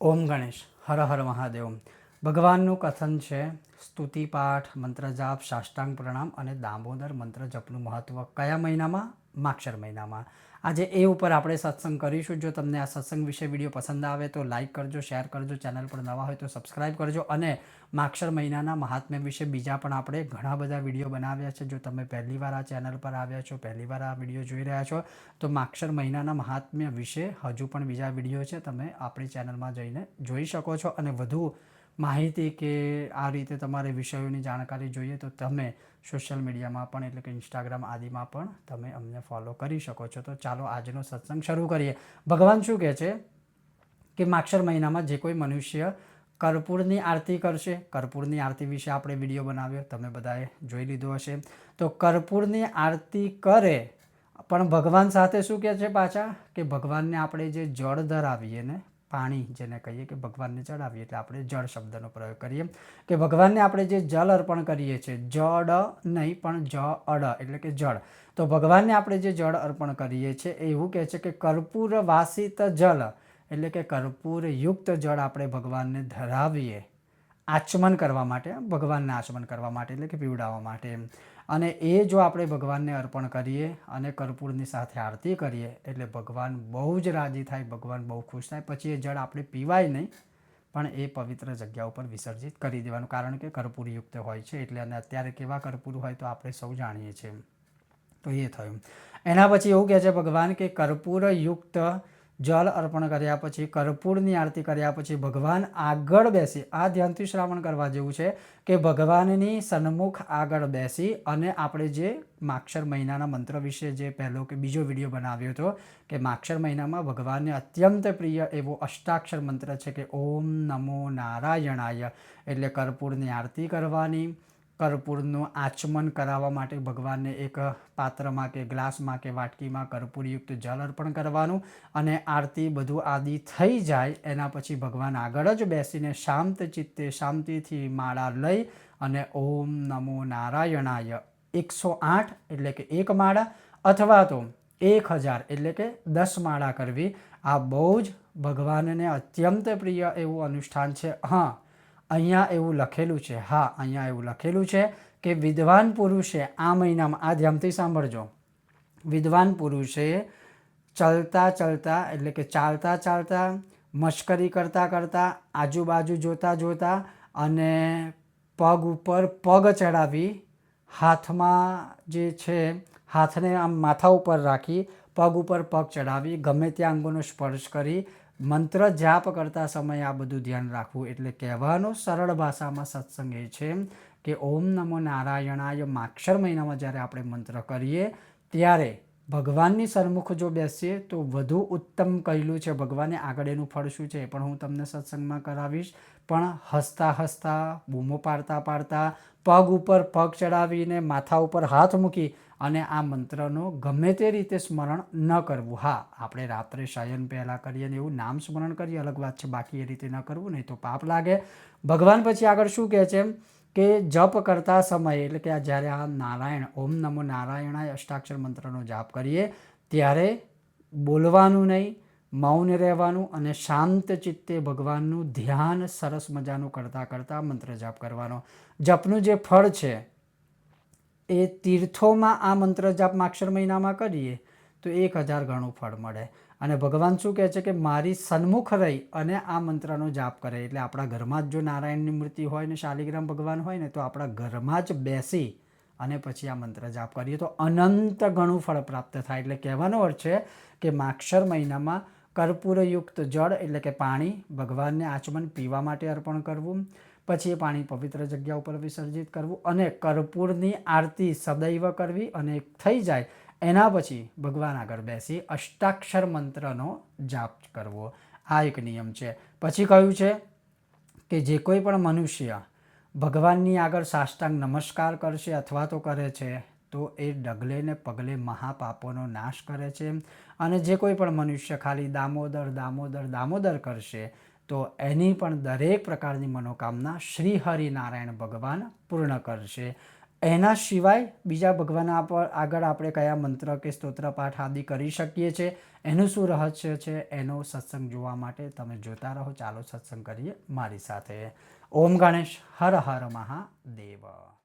ઓમ ગણેશ, હર હર મહાદેવ. ભગવાનનું કથન છે, સ્તુતિ પાઠ, મંત્ર જાપ, સાષ્ટાંગ પ્રણામ અને દામોદર મંત્ર જપનું મહત્વ. કયા મહિનામાં? માક્ષર મહિનામાં. આજે એ ઉપર આપણે સત્સંગ કરીશું. જો તમને આ સત્સંગ વિશે વીડિયો પસંદ આવે તો લાઇક કરજો, શેર કરજો, ચેનલ પર નવા હોય તો સબસ્ક્રાઇબ કરજો અને માક્ષર મહિનાના મહાત્મ્ય વિશે બીજા પણ આપણે ઘણા બધા વીડિયો બનાવ્યા છે. જો તમે પહેલીવાર આ ચેનલ પર આવ્યા છો પહેલીવાર આ વીડિયો જોઈ રહ્યા છો, તો માક્ષર મહિનાના મહાત્મ્ય વિશે હજુ પણ બીજા વીડિયો છે. તમે આપણી ચેનલમાં જઈને જોઈ શકો છો અને વધુ માહિતી કે આ રીતે તમારે વિષયોની જાણકારી જોઈએ તો તમે સોશિયલ મીડિયામાં પણ એટલે કે ઇન્સ્ટાગ્રામ આદિમાં પણ તમે અમને ફોલો કરી શકો છો. તો ચાલો આજનો સત્સંગ શરૂ કરીએ. ભગવાન શું કહે છે કે માક્ષર મહિનામાં જે કોઈ મનુષ્ય કર્પૂરની આરતી કરશે, કર્પૂરની આરતી વિશે આપણે વીડિયો બનાવ્યો, તમે બધાએ જોઈ લીધો હશે. તો કર્પૂરની આરતી કરે, પણ ભગવાન સાથે શું કહે છે પાછા? કે ભગવાનને આપણે જે જળ ધરાવીએ ને પાણી જેને કહીએ કે ભગવાનને ચડાવીએ એટલે આપણે જળ શબ્દનો પ્રયોગ કરીએ. કે ભગવાનને આપણે જે જળ અર્પણ કરીએ છીએ, જડ નહીં પણ જ અડ એટલે કે જળ. તો ભગવાનને આપણે જે જળ અર્પણ કરીએ છીએ એવું કહે છે કે કર્પૂર વાસિત જળ એટલે કે કર્પૂર યુક્ત જળ આપણે ભગવાનને ધરાવીએ. આચમન કરવા માટે, ભગવાનને આચમન કરવા માટે એટલે કે પીવડાવવા માટે. અને એ જો આપણે ભગવાનને અર્પણ કરીએ અને કર્પૂરની સાથે આરતી કરીએ, એટલે ભગવાન બહુ જ રાજી થાય, ભગવાન બહુ ખુશ થાય. પછી એ જળ આપણે પીવાય નહીં, પણ એ પવિત્ર જગ્યા ઉપર વિસર્જિત કરી દેવાનું. કારણ કે કર્પૂરયુક્ત હોય છે, એટલે અને અત્યારે કેવા કર્પૂર હોય તો આપણે સૌ જાણીએ છીએ. તો એ થયું. એના પછી એવું કહે છે ભગવાન કે કર્પૂરયુક્ત જલ અર્પણ કર્યા પછી, કર્પૂરની આરતી કર્યા પછી ભગવાન આગળ બેસી, આ ધ્યાનથી શ્રાવણ કરવા જેવું છે કે ભગવાનની સન્મુખ આગળ બેસી અને આપણે જે માક્ષર મહિનાના મંત્ર વિશે જે પહેલો કે બીજો વીડિયો બનાવ્યો હતો કે માક્ષર મહિનામાં ભગવાનને અત્યંત પ્રિય એવો અષ્ટાક્ષર મંત્ર છે કે, ઓમ નમો નારાયણાય. એટલે કર્પૂરની આરતી કરવાની કર્પૂરનું આચમન કરાવવા માટે ભગવાનને એક પાત્રમાં કે ગ્લાસમાં કે વાટકીમાં કર્પૂરયુક્ત જળ અર્પણ કરવાનું અને આરતી બધું આદિ થઈ જાય એના પછી ભગવાન આગળ જ બેસીને શાંત ચિત્તે શાંતિથી માળા લઈ અને ઓમ નમો નારાયણાય એકસો આઠ એટલે કે એક માળા અથવા તો એક હજાર એટલે કે દસ માળા કરવી આ બહુ જ ભગવાનને અત્યંત પ્રિય એવું અનુષ્ઠાન છે. હા અહીંયા એવું લખેલું છે, હા, અહીંયા એવું લખેલું છે કે વિદ્વાન પુરુષે આ મહિનામાં, આ ધ્યાનથી સાંભળજો. વિદ્વાન પુરુષે ચલતા ચલતા, એટલે કે ચાલતા ચાલતા, મશ્કરી કરતાં કરતાં, આજુબાજુ જોતા જોતા અને પગ ઉપર પગ ચડાવી હાથમાં જે છે, હાથને આમ માથા ઉપર રાખી, પગ ઉપર પગ ચડાવી, ગમે ત્યાં અંગોનો સ્પર્શ કરી મંત્ર જાપ કરતા સમયે આ બધું ધ્યાન રાખવું એટલે કહેવાનો સરળ ભાષામાં સત્સંગ એ છે કે ઓમ નમો નારાયણાય માક્ષર મહિનામાં જ્યારે આપણે મંત્ર કરીએ ત્યારે ભગવાનની સન્મુખ જો બેસીએ તો વધુ ઉત્તમ કહેલું છે. ભગવાને આગળ એનું ફળ શું છે પણ હું તમને સત્સંગમાં કરાવીશ. પણ હસતા હસતા, બૂમો પાડતા પાડતા, પગ ઉપર પગ ચડાવીને માથા ઉપર હાથ મૂકી અને આ મંત્રનો ગમે તે રીતે સ્મરણ ન કરવું. હા, આપણે રાત્રે શયન પહેલાં કરીએ ને એવું નામ સ્મરણ કરીએ, અલગ વાત છે, બાકી એ રીતે ન કરવું, નહીં તો પાપ લાગે. ભગવાન પછી આગળ શું કહે છે કે જપ કરતા સમયે, એટલે કે આ જ્યારે આ નારાયણ, ઓમ નમો નારાયણાય અષ્ટાક્ષર મંત્રનો જાપ કરીએ, ત્યારે બોલવાનું નહીં, મૌન રહેવાનું અને શાંત ચિત્તે ભગવાનનું ધ્યાન સરસ મજાનું કરતાં કરતાં મંત્ર જાપ કરવાનો. જપનું જે ફળ છે એ તીર્થોમાં આ મંત્ર જાપ માક્ષર મહિનામાં કરીએ, તો એક હજાર ગણું ફળ મળે. અને ભગવાન શું કહે છે કે મારી સન્મુખ રહી અને આ મંત્રનો જાપ કરે. એટલે આપણા ઘરમાં જ જો નારાયણની મૂર્તિ હોય ને શાલિગ્રામ ભગવાન હોય ને, તો આપણા ઘરમાં જ બેસી અને પછી આ મંત્ર જાપ કરીએ. તો અનંત ઘણું ફળ પ્રાપ્ત થાય. એટલે કહેવાનો અર્થ છે કે માક્ષર મહિનામાં કર્પૂરયુક્ત જળ, એટલે કે પાણી, ભગવાનને આચમન પીવા માટે અર્પણ કરવું પછી એ પાણી પવિત્ર જગ્યા ઉપર વિસર્જિત કરવું અને કર્પૂરની આરતી સદૈવ કરવી અને થઈ જાય, એના પછી ભગવાન આગળ બેસી અષ્ટાક્ષર મંત્રનો જાપ કરવો. આ એક નિયમ છે. પછી કહ્યું છે કે જે કોઈ પણ મનુષ્ય ભગવાનની આગળ સાષ્ટાંગ નમસ્કાર કરશે અથવા તો કરે છે, તો એ ડગલે ને પગલે મહાપાપોનો નાશ કરે છે. અને જે કોઈ પણ મનુષ્ય ખાલી દામોદર દામોદર દામોદર કરશે તો એની પણ દરેક પ્રકારની મનોકામના શ્રી હરિનારાયણ ભગવાન પૂર્ણ કરશે. એના સિવાય બીજા ભગવાનના પર આગળ આપણે કયા મંત્ર કે સ્તોત્ર પાઠ આદિ કરી શકીએ છીએ, એનું શું રહસ્ય છે, એનો સત્સંગ જોવા માટે તમે જોતા રહો. ચાલો સત્સંગ કરીએ મારી સાથે. ઓમ ગણેશ, હર હર મહાદેવ.